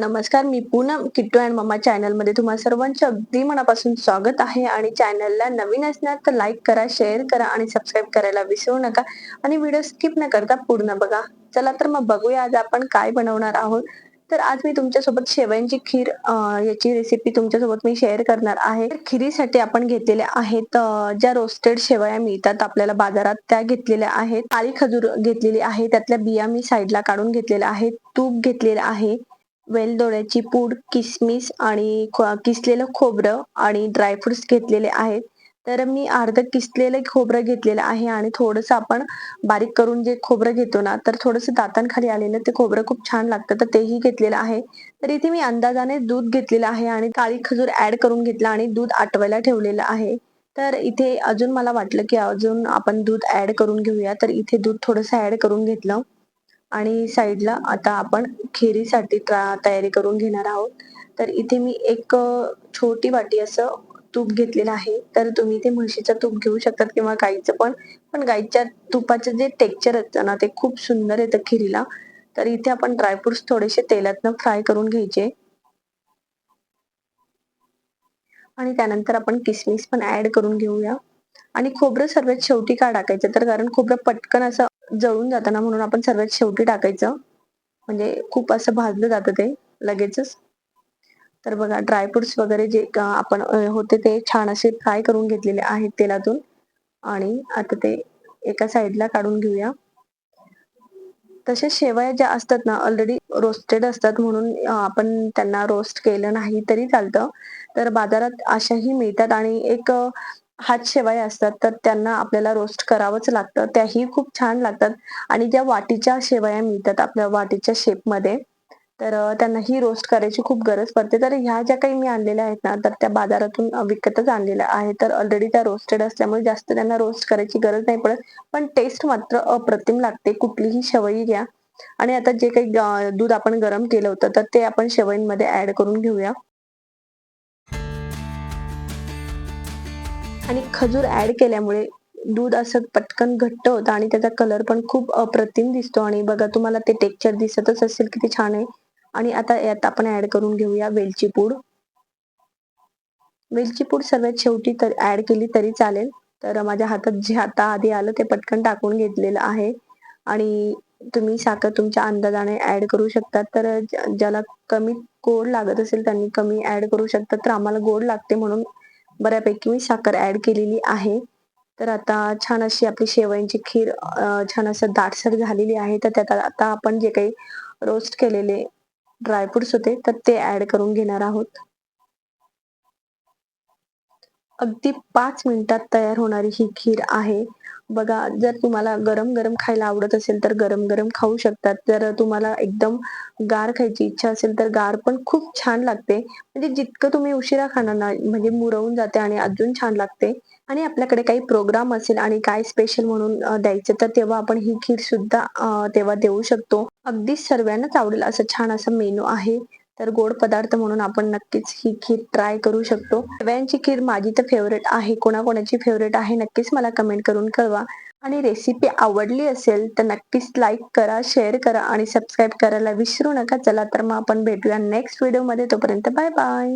नमस्कार. मी Poonam Kittu and mamma चॅनलमध्ये तुम्हा सर्वांचे अगदी मनापासून स्वागत आहे. आणि चॅनलला नवीन असणार तर लाईक करा शेअर करा आणि सबस्क्राईब करायला विसरू नका. आणि व्हिडिओ स्किप न करता पूर्ण बघा. चला तर मग बघूया आज आपण काय बनवणार आहोत. तर आज मी तुमच्यासोबत शेवयांची खीर याची रेसिपी तुमच्यासोबत मी शेअर करणार आहे. खिरीसाठी आपण घेतलेल्या आहेत ज्या रोस्टेड शेवया मिळतात आपल्याला बाजारात त्या घेतलेल्या आहेत. काळी खजूर घेतलेली आहे. त्यातल्या बिया मी साईडला काढून घेतलेल्या आहेत. तूप घेतलेलं आहे. वेलदोड्याची पूड किसमिस आणि किसलेलं खोबरं आणि ड्रायफ्रुट्स घेतलेले आहेत. तर मी अर्ध किसलेलं खोबरं घेतलेलं आहे आणि थोडस आपण बारीक करून जे खोबरं घेतो ना तर थोडस दातांखाली आलेलं ते खोबरं खूप छान लागतं तर तेही घेतलेलं आहे. तर इथे मी अंदाजाने दूध घेतलेलं आहे आणि काळी खजूर ऍड करून घेतला आणि दूध आटवायला ठेवलेलं आहे. तर इथे अजून मला वाटलं की अजून आपण दूध ऍड करून घेऊया. तर इथे दूध थोडंसं ऍड करून घेतलं. आणि साईडला आता आपण खिरीसाठी तयारी करून घेणार आहोत. तर इथे मी एक छोटी वाटी असं तूप घेतलेलं आहे. तर तुम्ही ते म्हशीचं तूप घेऊ शकतात किंवा गाईचं पण. पण गाईच्या तुपाचं जे टेक्चर असतं ना ते खूप सुंदर येतं खिरीला. तर इथे आपण ड्रायफ्रुट्स थोडेसे तेलातनं फ्राय करून घ्यायचे. आणि त्यानंतर आपण किसमिस पण ऍड करून घेऊया. आणि खोबरं सर्वात शेवटी का टाकायचं? तर कारण खोबरं पटकन असं जळून जाताना म्हणून आपण सर्वात शेवटी टाकायचं. म्हणजे खूप असं भाजलं जातं ते लगेचच. तर बघा ड्रायफ्रुट्स वगैरे जे आपण होते ते छान असे फ्राय करून घेतलेले आहेत तेलातून. आणि आता ते एका साईडला काढून घेऊया. तसेच शेवया ज्या असतात ना ऑलरेडी रोस्टेड असतात म्हणून आपण त्यांना रोस्ट केलं नाही तरी चालतं. तर बाजारात अशाही मिळतात. आणि एक हात शेवया असतात तर त्यांना आपल्याला रोस्ट करावंच लागतं. त्याही खूप छान लागतात. आणि ज्या वाटीच्या शेवया मिळतात आपल्या वाटीच्या शेपमध्ये तर त्यांनाही रोस्ट करायची खूप गरज पडते. तर ह्या ज्या काही मी आणलेल्या आहेत ना तर त्या बाजारातून विकतच आणलेल्या आहेत. तर ऑलरेडी त्या रोस्टेड असल्यामुळे जास्त त्यांना रोस्ट करायची गरज नाही पडत. पण टेस्ट मात्र अप्रतिम लागते. कुठलीही शेवई घ्या. आणि आता जे काही दूध आपण गरम केलं होतं तर ते आपण शेवईंमध्ये ऍड करून घेऊया. आणि खजूर ऍड केल्यामुळे दूध असं पटकन घट्ट होतं आणि त्याचा कलर पण खूप अप्रतिम दिसतो. आणि बघा तुम्हाला ते टेक्चर दिसतच असेल किती छान आहे. आणि आता यात आपण ऍड करून घेऊया वेलची पूड. वेलची पूड सर्वात शेवटी तर ऍड केली तरी चालेल. तर माझ्या हातात जे आता आधी आलं ते पटकन टाकून घेतलेलं आहे. आणि तुम्ही साखर तुमच्या अंदाजाने ऍड करू शकतात. तर ज्याला कमी गोड लागत असेल त्यांनी कमी ऍड करू शकतात. तर आम्हाला गोड लागते म्हणून बऱ्यापैकी मी साखर ऍड केलेली आहे. तर आता छान अशी आपली शेवयांची खीर छान असं दाटसर झालेली आहे. तर त्यात आता आपण जे काही रोस्ट केलेले ड्रायफ्रुट्स होते तर ते ऍड करून घेणार आहोत. अगदी पाच मिनिटात तयार होणारी ही खीर आहे. बघा जर तुम्हाला गरम गरम खायला आवडत असेल तर गरम गरम खाऊ शकतात. जर तुम्हाला एकदम गार खायची इच्छा असेल तर गार पण खूप छान लागते. म्हणजे जितकं तुम्ही उशिरा खाणार ना म्हणजे मुरवून जाते आणि अजून छान लागते. आणि आपल्याकडे काही प्रोग्राम असेल आणि काय स्पेशल म्हणून द्यायचं तर तेव्हा आपण ही खीर सुद्धा तेव्हा देऊ शकतो. अगदी सर्वांनाच आवडेल असं छान असं मेनू आहे. तर गोड पदार्थ म्हणून आपण नक्कीच ही खीर ट्राय करू शकतो. शेवयांची खीर माझी तर फेवरेट आहे कोणाकोणाची फेवरेट आहे नक्कीच मला कमेंट करून कळवा. आणि रेसिपी आवडली असेल तर नक्कीच लाईक करा शेअर करा आणि सबस्क्राईब करायला विसरू नका. चला तर मग आपण भेटूया नेक्स्ट व्हिडिओमध्ये तोपर्यंत बाय बाय